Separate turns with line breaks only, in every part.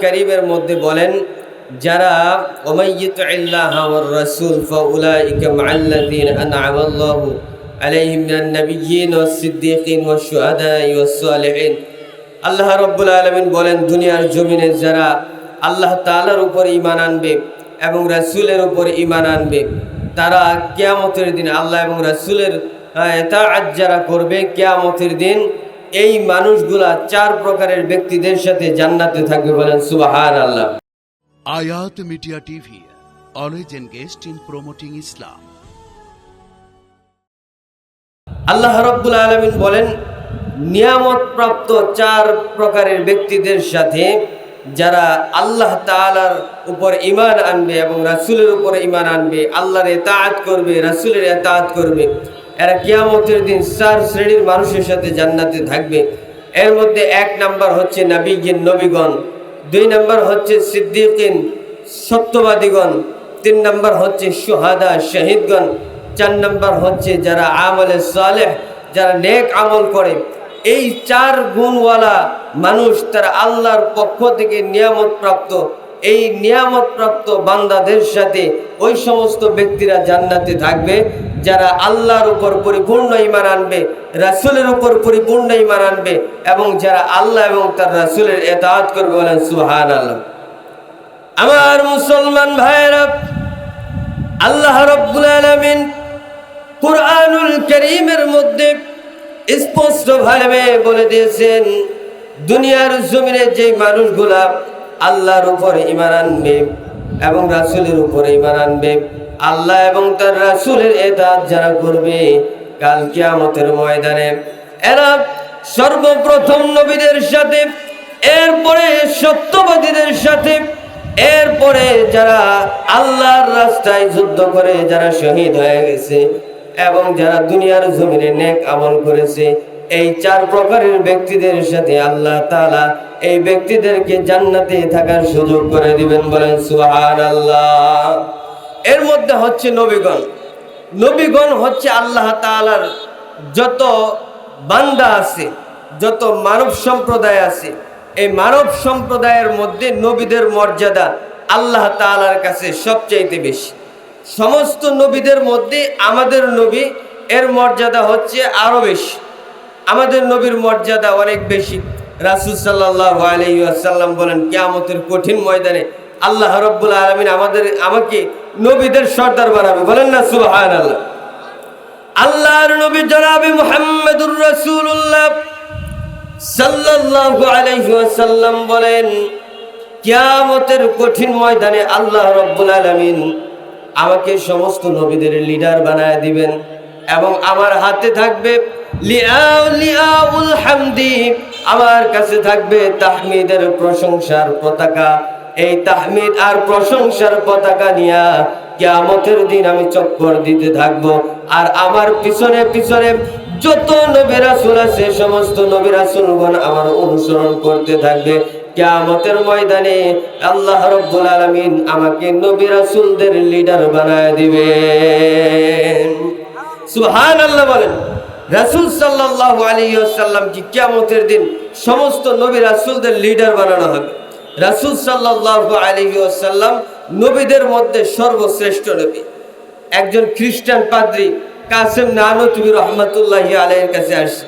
কারীমের মধ্যে বলেন, যারা আল্লাহু বলেন, দুনিয়ার জমিনে যারা আল্লাহ তাআলার উপর ইমান আনবে এবং রাসূলের উপর ইমান আনবে, তারা কেয়ামতের দিন আল্লাহ এবং রাসূলের এতাআত যারা করবে, কেয়ামতের দিন এই মানুষগুলা চার প্রকারের ব্যক্তিদের সাথে জান্নাতে থাকবে বলেন সুবাহান আল্লাহ
Ayat Media TV, always engaged in promoting Islam.
আল্লাহ রব্বুল আলমিন বলেন নিয়ামত প্রাপ্ত চার প্রকারের ব্যক্তিদের সাথে যারা আল্লাহ তাআলার উপর ইমান আনবে এবং রাসূলের উপর ইমান আনবে আল্লাহর এতাআত করবে রাসূলের এতাআত করবে এরা কিয়ামতের দিন চার শ্রেণির মানুষের সাথে জান্নাতে থাকবে। এর মধ্যে এক নাম্বার হচ্ছে নাবিগিন নবীগণ, দুই নাম্বার হচ্ছে সিদ্দিকিন সত্যবাদীগণ, তিন নাম্বার হচ্ছে সুহাদা শহীদগণ, চার নাম্বার হচ্ছে যারা আমলে সালেহ, যারা নেক আমল করে। এই চার গুণওয়ালা মানুষ তারা আল্লাহর পক্ষ থেকে নিয়ামত প্রাপ্ত এই নিয়ামত প্রাপ্ত বান্দাদের সাথে ওই সমস্ত ব্যক্তিরা জান্নাতে থাকবে। যারা আল্লাহর উপর পরিপূর্ণ ইমান আনবে, রাসূলের উপর পরিপূর্ণ ইমান আনবে এবং যারা আল্লাহ এবং তার রাসূলের এতাহাত করবে বলেন, সুবহানাল্লাহ। আমার মুসলমান ভাইরা আল্লাহ রব্বুল আলামিন কুরআনুল কারীমের মধ্যে স্পষ্টভাবে বলে দিয়েছেন, দুনিয়ার জমিনে যে মানুষগুলা আল্লাহর উপর ইমান আনবে এবং রাসূলের উপর ইমান আনবে আল্লাহ এবং তার রাসূলের এতাত যারা করবে কাল কিয়ামতের ময়দানে। এরা সর্বপ্রথম নবীদের সাথে, এরপরে সত্যবাদীদের সাথে, এরপরে যারা আল্লাহর রাস্তায় যুদ্ধ করে যারা শহীদ হয়ে গেছে এবং যারা দুনিয়ার জমিনে নেক আমল করেছে, এই চার প্রকারের ব্যক্তিদের সাথে আল্লাহ তালা এই ব্যক্তিদেরকে জান্নাতে থাকার সুযোগ করে দিবেন বলেন, সুবহানাল্লাহ। এর মধ্যে হচ্ছে নবীগণ। নবীগণ হচ্ছে আল্লাহ তাআলার যত বান্দা আছে, যত মানব সম্প্রদায় আছে, এই মানব সম্প্রদায়ের মধ্যে নবীদের মর্যাদা আল্লাহ তাআলার কাছে সবচাইতে বেশি। সমস্ত নবীদের মধ্যে আমাদের নবী এর মর্যাদা হচ্ছে আরও বেশি। আমাদের নবীর মর্যাদা অনেক বেশি। রাসুল সাল্লাহ আলাইসাল্লাম বলেন, কেয়ামতের কঠিন ময়দানে আল্লাহ রব্বুল আলমিন আমাদের, আমাকে নবীদের সর্দার বানাবে। বলেন না সুবাহান আল্লাহ আল্লাহর নবী জনাবে মুহাম্মদুর রাসূলুল্লাহ সাল্লাল্লাহু আলাইহি ওয়াসাল্লাম বলেন, কিয়ামতের কঠিন ময়দানে আল্লাহ রব্বুল আলামিন আমাকে সমস্ত নবীদের লিডার বানায় দিবেন এবং আমার হাতে থাকবে আমার কাছে থাকবে তাহমিদের প্রশংসার পতাকা। এই তাহমিদ আর প্রশংসার পতাকা নিয়া কিয়ামতের দিন আমি চক্কর দিতে থাকব। আর আমার পিছনে পিছনে যত নবী রাসূল আছে, সমস্ত নবী রাসূলগণ আমার অনুসরণ করতে থাকবে। কিয়ামতের ময়দানে আল্লাহ রাব্বুল আলামিন আমাকে নবী রাসূলদের লিডার বানায় দিবেন সুবহানাল্লাহ বলেন, রাসূল সাল্লাল্লাহু আলাইহি ওয়াসাল্লাম কি কিয়ামতের দিন সমস্ত নবী রাসূলদের লিডার বানানো হবে? রাসূল সাল্লাল্লাহু আলাইহি ওয়াসাল্লাম নবীদের মধ্যে সর্বশ্রেষ্ঠ নবী। একজন খ্রিস্টান পাদ্রী, কাসেম নানতুবি রহমতুল্লাহি আলাইহির কাছে আসে।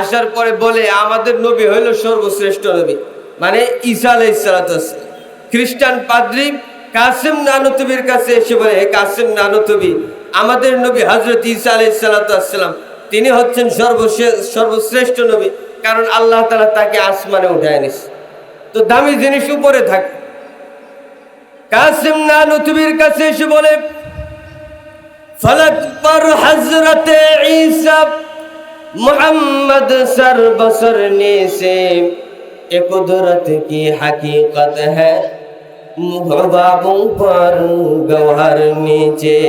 আসার পরে বলে, আমাদের নবী হইল সর্বশ্রেষ্ঠ নবী। মানে ঈসা আলাইহিস খ্রিস্টান পাদ্রী, কাসেম নানতুবির কাছে এসে বলে, হে কাসেম নানতুবি, আমাদের নবী হজরত ঈসা আলাইহিস সালাম, তিনি হচ্ছেন সর্বশ্রেষ্ঠ নবী, কারণ আল্লাহ তালা তাকে আসমানে উঠায় নিছে তো দামি জিনিস উপরে থাকে। কাসিম না লুতুবির কাছে এসে বলে ফলকবর হজরতে ঈসব মোহাম্মদ সর বসর সে এ কুদরত কি হাকিকত হ্যাঁ বাবুং পর গওহর নিচে।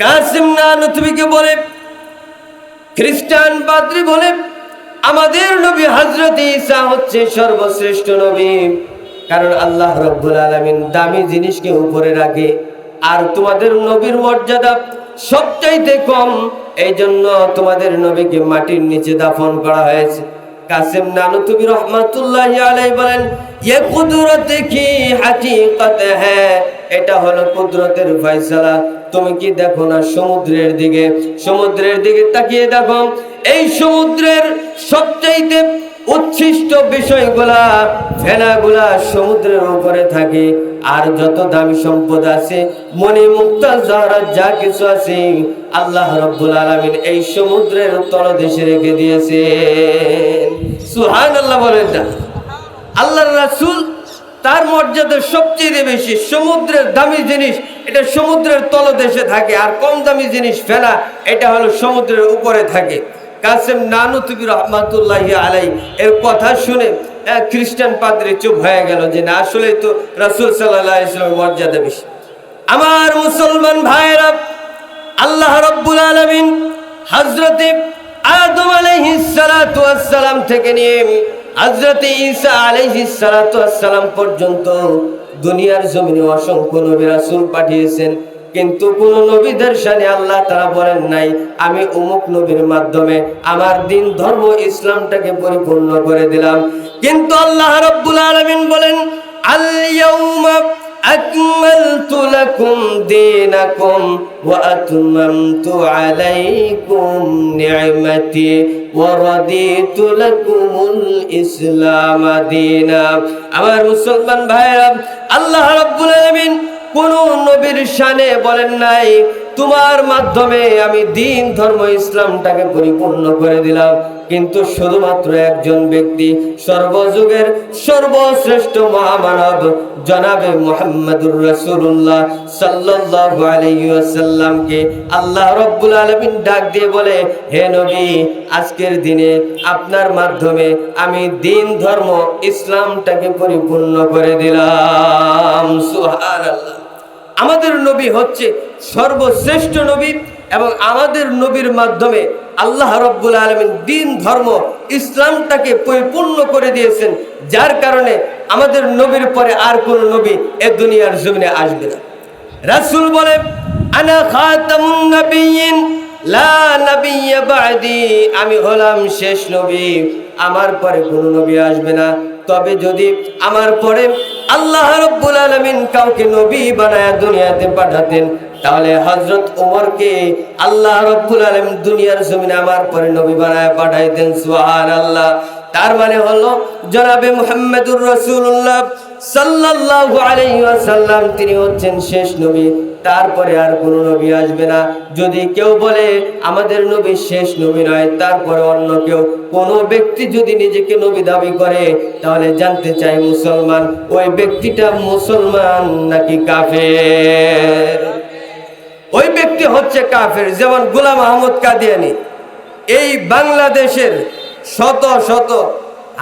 কাসিম না লুতুবিকে বলে, খ্রিস্টান পাদ্রী বলে আমাদের নবী হজরত ঈসা হচ্ছে সর্বশ্রেষ্ঠ নবী। কারণ আল্লাহ রব্বুল আলমিন দামি জিনিসকে উপরে রাখে। আর তোমাদের নবীর মর্যাদা সবচাইতে কম। এই জন্য তোমাদের নবীকে মাটির নিচে দাফন করা হয়েছে। কাসিম নানুতুবি রহমাতুল্লাহ আলাই বলেন ইয়ে কুদরত কি হাকিকত হ্যাঁ এটা হলো কুদরতের ফয়সালা। তুমি কি দেখো না সমুদ্রের দিকে? সমুদ্রের দিকে তাকিয়ে দেখো, এই সমুদ্রের সবচাইতে উচ্ছিষ্ট বিষয়গুলা, ফেনাগুলা সমুদ্রের উপরে থাকে। আর যত দামি সম্পদ আছে মনি মুক্তা যা কিছু আছে, আল্লাহ রব্বুল আলামিন এই সমুদ্রের তলদেশে রেখে দিয়েছে সুহান আল্লাহ বলেন না। আল্লাহর রাসূল তার মর্যাদা সবচেয়ে বেশি, সমুদ্রের দামি জিনিস, এটা সমুদ্রের তলদেশে থাকে। আর কম দামি জিনিস ফেলা এটা হলো সমুদ্রের উপরে থাকে। কাসেম নানু নানুতুবি রহমাতুল্লাহ আলাই এর কথা শুনে খ্রিস্টান পাদ্রী চুপ হয়ে গেল যে, না আসলে তো রাসূল আলাইহি মর্যাদা বেশি। আমার মুসলমান ভাইরা আল্লাহ রব্বুল আলামিন হযরতে আদম আলাইহিস সালাতু থেকে নিয়ে হযরতে ঈসা আলাইহিস সালাতু পর্যন্ত দুনিয়ার জমিনে অসংখ্য নবী রাসূল পাঠিয়েছেন। কিন্তু কোন নবীদের সাথে আল্লাহ তারা বলেন নাই আমি অমুক নবীর মাধ্যমে আমার দিন ধর্ম ইসলামটাকে পরিপূর্ণ করে দিলাম কিন্তু আল্লাহ রাব্বুল আলামিন বলেন আল ইয়াউমা أكملت لكم دينكم وأتممت عليكم نعمتي ورضيت لكم الإسلام دينا আমার মুসলমান ভাইরা আল্লাহ রাব্বুল আলামিন কোন নবীর শানে বলেন নাই, তোমার মাধ্যমে আমি দিন ধর্ম ইসলামটাকে পরিপূর্ণ করে দিলাম। কিন্তু শুধুমাত্র একজন ব্যক্তি, সর্বযুগের সর্বশ্রেষ্ঠ মহামানব, জনাবে মোহাম্মদুর রাসূলুল্লাহ সাল্লাল্লাহু আলাইহি ওয়াসাল্লামকে আল্লাহ রব্বুল আলামিন ডাক দিয়ে বলে, হে নবী, আজকের দিনে আপনার মাধ্যমে আমি দিন ধর্ম ইসলামটাকে পরিপূর্ণ করে দিলাম। সুবহানাল্লাহ। আমাদের নবী হচ্ছে সর্বশ্রেষ্ঠ নবী এবং আমাদের নবীর মাধ্যমে আল্লাহ রব্বুল আলমিন দিন, ধর্ম, ইসলামটাকে পরিপূর্ণ করে দিয়েছেন, যার কারণে আমাদের নবীর পরে আর কোন নবী এ দুনিয়ার জমিনে আসবে না। রাসূল বলে, আনা আমি হলাম শেষ নবী, আমার পরে কোন নবী আসবে না। তবে যদি আমার পরে আল্লাহ রব্বুল আলামিন কাউকে নবী বানায় দুনিয়াতে পাঠাতেন, তাহলে হযরত ওমরকে আল্লাহ রব্বুল আলামিন দুনিয়ার জমিনে আমার পরে নবী বানায় পাঠাইতেন, সুবহানাল্লাহ। তার মানে হলো, জনাবে মুহাম্মদুর রাসূলুল্লাহ সাল্লাল্লাহু আলাইহি ওয়াসাল্লাম, তিনি হচ্ছেন শেষ নবী। তারপরে আর কোনো নবী আসবে না। যদি কেউ বলে, আমাদের নবী শেষ নবী নয়, তারপরে অন্য কেউ। কোনো ব্যক্তি যদি নিজেকে নবী দাবি করে, তাহলে জানতে চাই মুসলমান, ওই ব্যক্তিটা মুসলমান নাকি কাফের? ওই ব্যক্তি হচ্ছে কাফের, যেমন গোলাম আহমদ কাদিয়ানি। এই বাংলাদেশের শত শত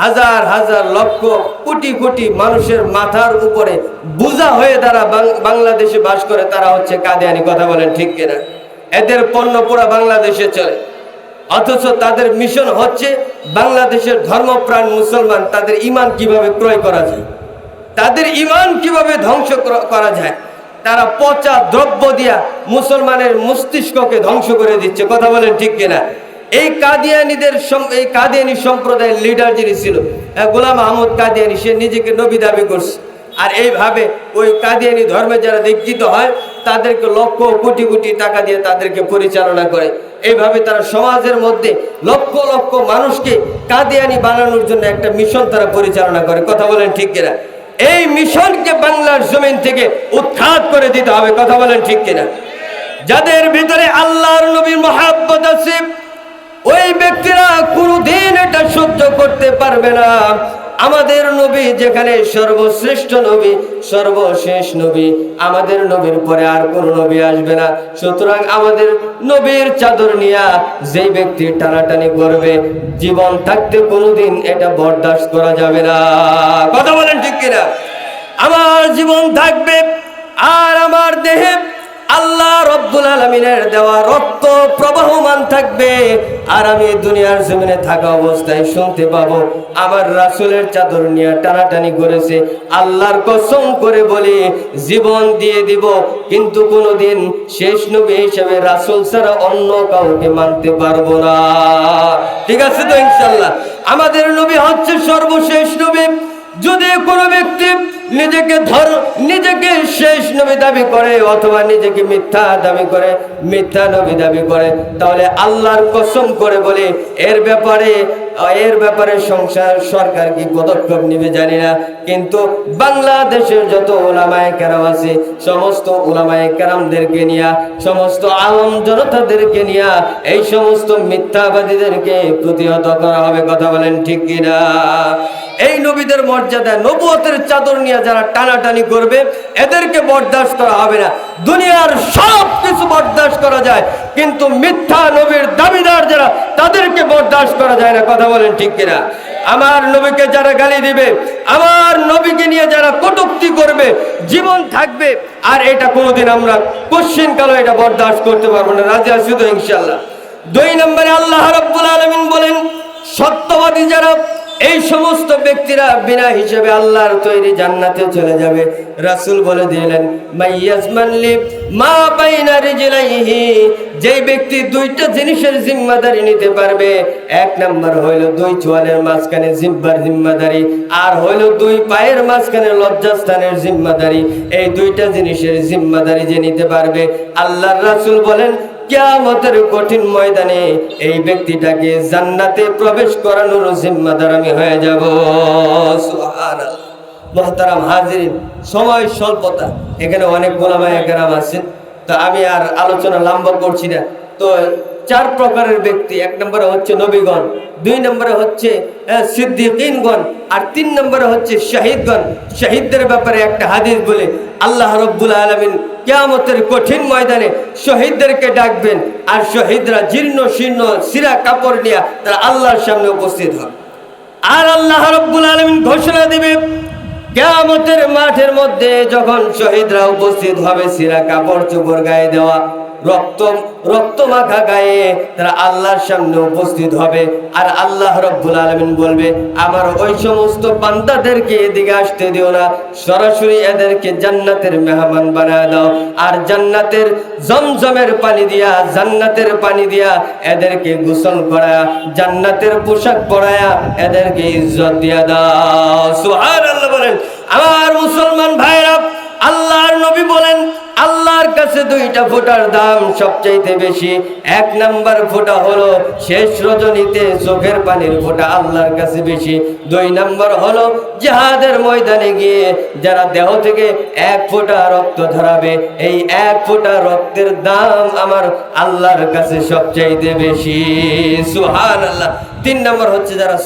হাজার হাজার লক্ষ কোটি কোটি মানুষের মাথার উপরে বোঝা হয়ে তারা বাংলাদেশে বাস করে, তারা হচ্ছে কাদিয়ানি। কথা বলেন ঠিক কিনা? এদের পণ্য পুরা বাংলাদেশে চলে। অথচ তাদের মিশন হচ্ছে বাংলাদেশের ধর্মপ্রাণ মুসলমান, তাদের ইমান কীভাবে ক্রয় করা যায়? তাদের ইমান কীভাবে ধ্বংস করা যায়? তারা পচা দ্রব্য দিয়া মুসলমানের মস্তিষ্ককে ধ্বংস করে দিচ্ছে। কথা বলেন ঠিক কিনা? এই কাদিয়ানিদের এই কাদিয়ানি সম্প্রদায়ের লিডার যিনি ছিল গোলাম আহমদ কাদিয়ানি, সে নিজেকে নবী দাবি করছে। আর এইভাবে ওই কাদিয়ানি ধর্মে যারা দীক্ষিত হয়, তাদেরকে লক্ষ কোটি কোটি টাকা দিয়ে তাদেরকে পরিচালনা করে। এইভাবে তারা সমাজের মধ্যে লক্ষ লক্ষ মানুষকে কাদিয়ানি বানানোর জন্য একটা মিশন তারা পরিচালনা করে। কথা বলেন ঠিক কিনা? এই মিশনকে বাংলার জমিন থেকে উৎখাত করে দিতে হবে। কথা বলেন ঠিক কিনা? যাদের ভিতরে আল্লাহর নবীর মহাব্বত আছে ওই ব্যক্তিরা কোনোদিন এটা সহ্য করতে পারবে না। আমাদের নবী যেখানে সর্বশ্রেষ্ঠ নবী, সর্বশেষ নবী, আমাদের নবীর পরে আর কোন নবী আসবে না। সুতরাং আমাদের নবীর চাদর নিয়া যেই ব্যক্তি টানাটানি করবে, জীবন থাকতে কোনোদিন এটা বরদাস্ত করা যাবে না। কথা বলেন ঠিক কিনা? আমার জীবন থাকবে আর আমার দেহে আল্লাহ রব্বুল আলমিনের দেওয়া রক্ত প্রবাহমান থাকবে। আর আমি দুনিয়ার জমিনে থাকা অবস্থায় শুনতে পাবো, আমার রাসুলের চাদর নিয়ে টানাটানি করেছে, আল্লাহর কসম করে বলি, জীবন দিয়ে দিব, কিন্তু কোনোদিন শেষ নবী হিসেবে রাসুল ছাড়া অন্য কাউকে মানতে পারব না। ঠিক আছে তো ইনশাল্লাহ আমাদের নবী হচ্ছে সর্বশেষ নবী। যদি কোনো ব্যক্তি নিজেকে ধর, নিজেকে শেষ নবী দাবি করে, অথবা নিজেকে মিথ্যা দাবি করে, মিথ্যা নবী দাবি করে। তাহলে আল্লাহর কসম করে বলে, এর ব্যাপারে এর ব্যাপারে সংসার সরকার কি পদক্ষেপ নেবে জানি না। কিন্তু বাংলাদেশের যত ওলামায় কেরাম আছে, সমস্ত ওলামায় কেরামদেরকে নিয়ে, সমস্ত আলম জনতাদেরকে নিয়ে, এই সমস্ত মিথ্যাবাদীদেরকে প্রতিহত করা হবে, কথা বলেন ঠিক কিনা? এই নবীদের মর্যাদা, নবুয়তের চাদর নিয়ে যারা টানাটানি করবে, এদেরকে বরদাস্ত করা হবে না। দুনিয়ার সব কিছু বরদাস্ত করা যায়, কিন্তু মিথ্যা নবীর দাবিদার যারা, তাদেরকে বরদাস্ত করা যায় না। কথা বলেন ঠিক কিনা? আমার নবীকে যারা গালি দিবে, আমার নবীকে নিয়ে যারা কটুক্তি করবে, জীবন থাকবে, আর এটা কোনোদিন আমরা কোশ্চিন কালো এটা বরদাস্ত করতে পারব না। রাজি আছি তো ইনশাল্লাহ দুই নম্বরে আল্লাহ রাব্বুল আলামিন বলেন, সত্যবাদী যারা এই সমস্ত ব্যক্তিরা বিনা হিসেবে আল্লাহর তৈরি জান্নাতে চলে যাবে। রাসূল বলে দিলেন যেই ব্যক্তি দুইটা জিনিসের জিম্মাদারি নিতে পারবে, এক নাম্বার হইল দুই চোয়ালের মাঝখানে জিম্বার জিম্মাদারি, আর হইল দুই পায়ের মাঝখানে লজ্জাস্থানের জিম্মাদারি। এই দুইটা জিনিসের জিম্মাদারি যে নিতে পারবে, আল্লাহর রাসূল বলেন কিয়ামতের কঠিন ময়দানে এই ব্যক্তিটাকে জান্নাতে প্রবেশ করানোর জিম্মাদার আমি হয়ে যাব। সুবহানাল্লাহ। মহতারাম হাজির সময় স্বল্পতা। এখানে অনেক গোলামায় একরাম আছেন। তো আমি আর আলোচনা লম্বা করছি না। তো চার প্রকারের ব্যক্তি, এক নম্বরে হচ্ছে নবীগণ, দুই নম্বরে হচ্ছে সিদ্দিকীনগণ, আর তিন নম্বরে হচ্ছে শহীদগণ। শহীদদের ব্যাপারে একটা হাদিস বলে, আল্লাহ রব্বুল আলমিন কেয়ামতের কঠিন ময়দানে শহীদদেরকে ডাকবেন, আর শহীদরা জীর্ণ, শীর্ণ সিরা কাপড় নিয়ে তারা আল্লাহর সামনে উপস্থিত হবে। আর আল্লাহ রব্বুল আলমিন ঘোষণা দিবে, কেয়ামতের মাঠের মধ্যে যখন শহীদরা উপস্থিত হবে সিরা কাপড়, চোপড় গায়ে দেওয়া রক্ত রক্ত মাখা গায়ে তারা আল্লাহর সামনে উপস্থিত হবে। আর আল্লাহ রব্বুল আলমিন বলবে, আমার ওই সমস্ত বান্দাদেরকে এদিকে আসতে দিও না। সরাসরি এদেরকে জান্নাতের মেহমান বানায় দাও। আর জান্নাতের জমজমের পানি দিয়া, জান্নাতের পানি দিয়া এদেরকে গোসল করায়া, জান্নাতের পোশাক পরায়া এদেরকে ইজ্জত দিয়া দাও। সুবহানাল্লাহ বলেন, আমার মুসলমান ভাইরা আল্লাহর নবী বলেন, আল্লাহর কাছে দুইটা ফোঁটার দাম সবচাইতে বেশি। এক নাম্বার ফোঁটা হলো শেষ রজনীতে চোখের পানির ফোঁটা আল্লাহর কাছে বেশি। দুই নাম্বার হলো জাহাদের ময়দানে গিয়ে যারা দেহ থেকে এক ফোঁটা রক্ত ধরাবে, এই এক ফোঁটা রক্তের দাম আমার আল্লাহর কাছে সবচাইতে বেশি। সুহান আল্লাহ তিন নম্বর হচ্ছে যারা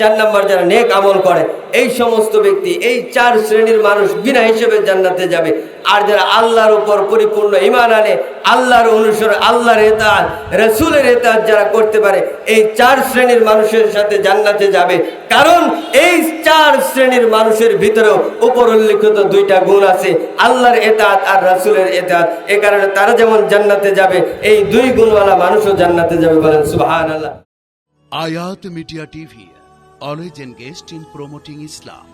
চার নম্বর যারা নেক আমল করে, এই সমস্ত ব্যক্তি, এই চার শ্রেণির মানুষ বিনা হিসেবে জান্নাতে যাবে। আর যারা আল্লাহর উপর পরিপূর্ণ ইমান আনে, আল্লাহর অনুসরণ, আল্লাহর এতাত রসুলের এতাত যারা করতে পারে, এই চার শ্রেণির মানুষের সাথে জান্নাতে যাবে। কারণ এই চার শ্রেণির মানুষের ভিতরেও উপর উল্লিখিত দুইটা গুণ আছে, আল্লাহর এতাত আর রাসূলের এতাত এ কারণে তারা যেমন জান্নাতে যাবে, এই দুই গুণওয়ালা মানুষও জান্নাতে যাবে বলেন সুবহানাল্লাহ।
Ayat Media TV, always engaged in promoting Islam.